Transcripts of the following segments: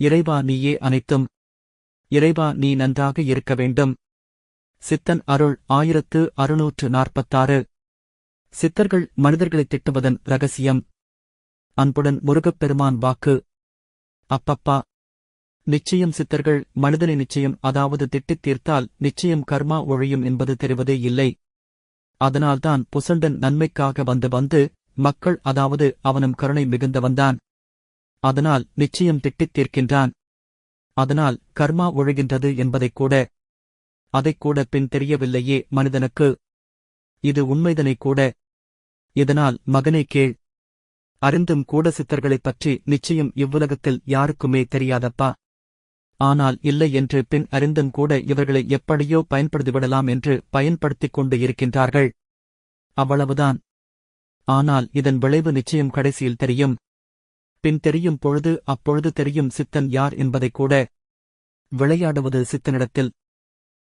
இறைவா நீயே அனைத்தும். இறைவா நீ நன்றாக இருக்க வேண்டும். சித்தன் அருள் ஆயிரத்து அறுநூற்று நாற்பத்தாறு. சித்தர்கள் மனிதர்களைத் திட்டுவதன் ரகசியம். அன்புடன் முருகப்பெருமான் வாக்கு. அப்பப்பா. நிச்சயம் சித்தர்கள் மனிதனை நிச்சயம் அதாவது திட்டித் தீர்த்தால் நிச்சயம் கர்மா ஒழியும் என்பது தெரிவதே இல்லை. அதனால்தான் புசண்டன் நன்மைக்காக வந்து வந்து மக்கள் அதாவது அவனும் கருணை மிகுந்தவன்தான். அதனால் நிச்சயம் திட்டித் தீர்க்கின்றான். அதனால் கர்மா ஒழுகின்றது என்பதைக் கூட அதைக்கூட பின் தெரியவில்லையே மனிதனுக்கு. இது உண்மைதனை கூட. இதனால் மகனை கேள். அறிந்தும் கூட சித்தர்களைப் பற்றி நிச்சயம் இவ்வுலகத்தில் யாருக்குமே தெரியாதப்பா. ஆனால் இல்லை என்று பின் அறிந்தும் கூட இவர்களை எப்படியோ பயன்படுத்திவிடலாம் என்று பயன்படுத்திக் கொண்டு இருக்கின்றார்கள். அவ்வளவுதான். ஆனால் இதன் விளைவு நிச்சயம் கடைசியில் தெரியும். பின் தெரியும் பொழுது அப்பொழுது தெரியும் சித்தன் யார் என்பதைக் கூட விளையாடுவது சித்தனிடத்தில்.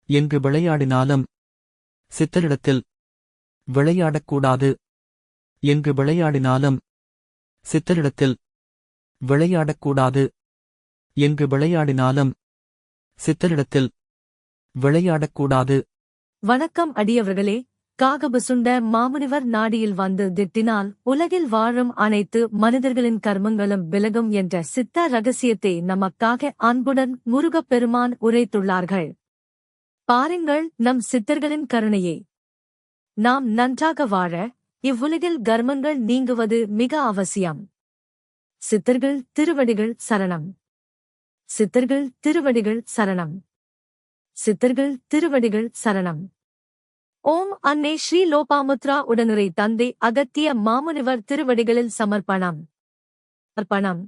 எங்கு விளையாடினாலும் சித்தனிடத்தில் விளையாடக்கூடாது. எங்கு விளையாடினாலும் சித்தனிடத்தில் விளையாடக்கூடாது. எங்கு விளையாடினாலும் சித்தனிடத்தில் விளையாடக்கூடாது. வணக்கம் அடியவர்களே காகபசுண்ட மாமுனிவர் நாடியில் வந்து திட்டினால் உலகில் வாழும் அனைத்து மனிதர்களின் கர்மங்களும் விலகும் என்ற சித்த ரகசியத்தை நமக்காக அன்புடன் முருகப்பெருமான் உரைத்துள்ளார்கள். பாருங்கள் நம் சித்தர்களின் கருணையை. நாம் நன்றாக வாழ இவ்வுலகில் கர்மங்கள் நீங்குவது மிக அவசியம். சித்தர்கள் திருவடிகள் சரணம். சித்தர்கள் திருவடிகள் சரணம். சித்தர்கள் திருவடிகள் சரணம். ஓம் அன்னை ஸ்ரீ லோபாமுத்ரா உடனுரை தந்தை அகத்திய மாமுனிவர் திருவடிகளில் சமர்ப்பணம். அர்ப்பணம்